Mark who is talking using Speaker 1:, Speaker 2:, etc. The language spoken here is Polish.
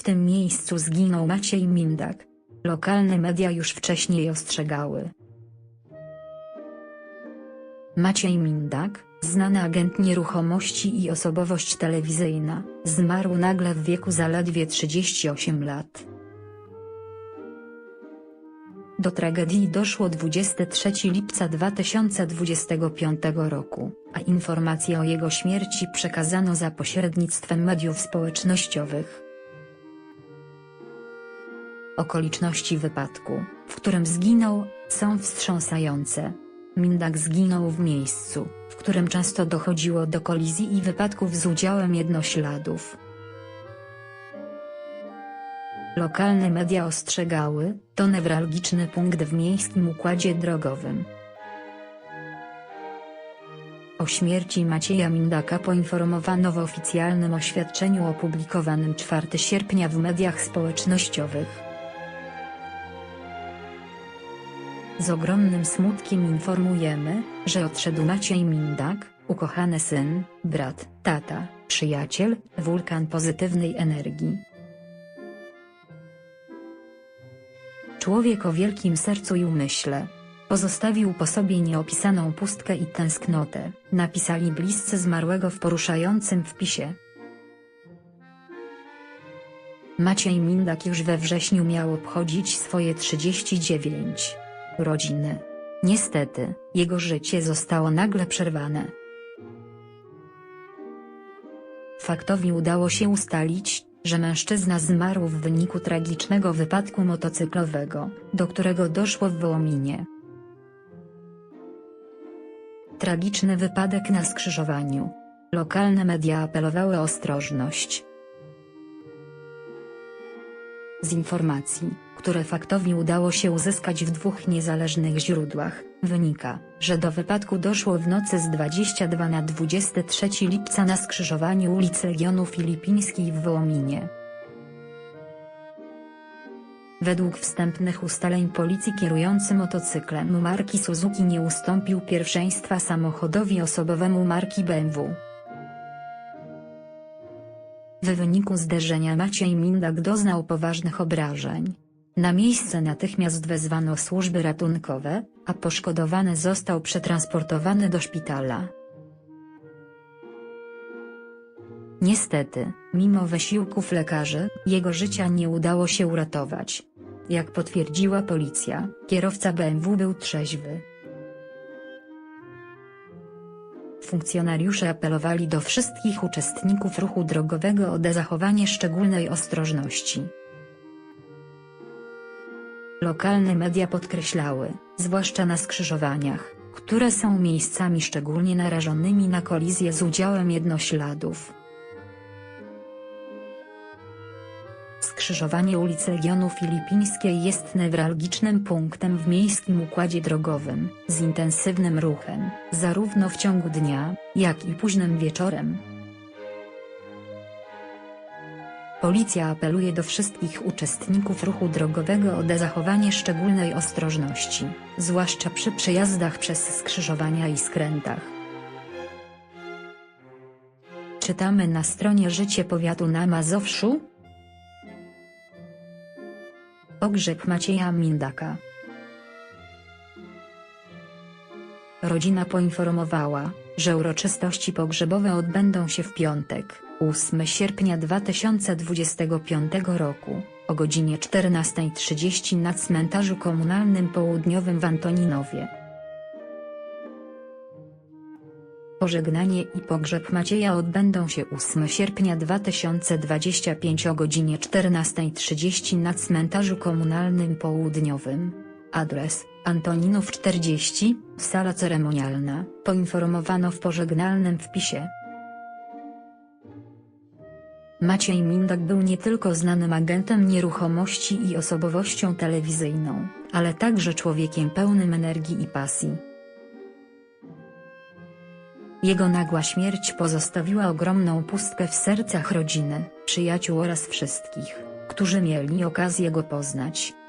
Speaker 1: W tym miejscu zginął Maciej Mindak. Lokalne media już wcześniej ostrzegały. Maciej Mindak, znany agent nieruchomości i osobowość telewizyjna, zmarł nagle w wieku zaledwie 38 lat. Do tragedii doszło 23 lipca 2025 roku, a informacje o jego śmierci przekazano za pośrednictwem mediów społecznościowych. Okoliczności wypadku, w którym zginął, są wstrząsające. Mindak zginął w miejscu, w którym często dochodziło do kolizji i wypadków z udziałem jednośladów. Lokalne media ostrzegały, to newralgiczny punkt w miejskim układzie drogowym. O śmierci Macieja Mindaka poinformowano w oficjalnym oświadczeniu opublikowanym 4 sierpnia w mediach społecznościowych. Z ogromnym smutkiem informujemy, że odszedł Maciej Mindak, ukochany syn, brat, tata, przyjaciel, wulkan pozytywnej energii. Człowiek o wielkim sercu i umyśle. Pozostawił po sobie nieopisaną pustkę i tęsknotę, napisali bliscy zmarłego w poruszającym wpisie. Maciej Mindak już we wrześniu miał obchodzić swoje 39 urodziny. Niestety, jego życie zostało nagle przerwane. Faktowi udało się ustalić, że mężczyzna zmarł w wyniku tragicznego wypadku motocyklowego, do którego doszło w Wołominie. Tragiczny wypadek na skrzyżowaniu. Lokalne media apelowały o ostrożność. Z informacji, które faktowi udało się uzyskać w dwóch niezależnych źródłach, wynika, że do wypadku doszło w nocy z 22 na 23 lipca na skrzyżowaniu ulic Legionu Filipińskiej w Wołominie. Według wstępnych ustaleń policji kierujący motocyklem marki Suzuki nie ustąpił pierwszeństwa samochodowi osobowemu marki BMW. W wyniku zderzenia Maciej Mindak doznał poważnych obrażeń. Na miejsce natychmiast wezwano służby ratunkowe, a poszkodowany został przetransportowany do szpitala. Niestety, mimo wysiłków lekarzy, jego życia nie udało się uratować. Jak potwierdziła policja, kierowca BMW był trzeźwy. Funkcjonariusze apelowali do wszystkich uczestników ruchu drogowego o zachowanie szczególnej ostrożności. Lokalne media podkreślały, zwłaszcza na skrzyżowaniach, które są miejscami szczególnie narażonymi na kolizję z udziałem jednośladów. Skrzyżowanie ulicy Legionu Filipińskiej jest newralgicznym punktem w miejskim układzie drogowym, z intensywnym ruchem, zarówno w ciągu dnia, jak i późnym wieczorem. Policja apeluje do wszystkich uczestników ruchu drogowego o zachowanie szczególnej ostrożności, zwłaszcza przy przejazdach przez skrzyżowania i skrętach. Czytamy na stronie Życie Powiatu na Mazowszu. Pogrzeb Macieja Mindaka. Rodzina poinformowała, że uroczystości pogrzebowe odbędą się w piątek, 8 sierpnia 2025 roku, o godzinie 14.30 na cmentarzu komunalnym południowym w Antoninowie. Pożegnanie i pogrzeb Macieja odbędą się 8 sierpnia 2025 o godzinie 14.30 na cmentarzu komunalnym południowym. Adres: Antoninów 40, sala ceremonialna, poinformowano w pożegnalnym wpisie. Maciej Mindak był nie tylko znanym agentem nieruchomości i osobowością telewizyjną, ale także człowiekiem pełnym energii i pasji. Jego nagła śmierć pozostawiła ogromną pustkę w sercach rodziny, przyjaciół oraz wszystkich, którzy mieli okazję go poznać.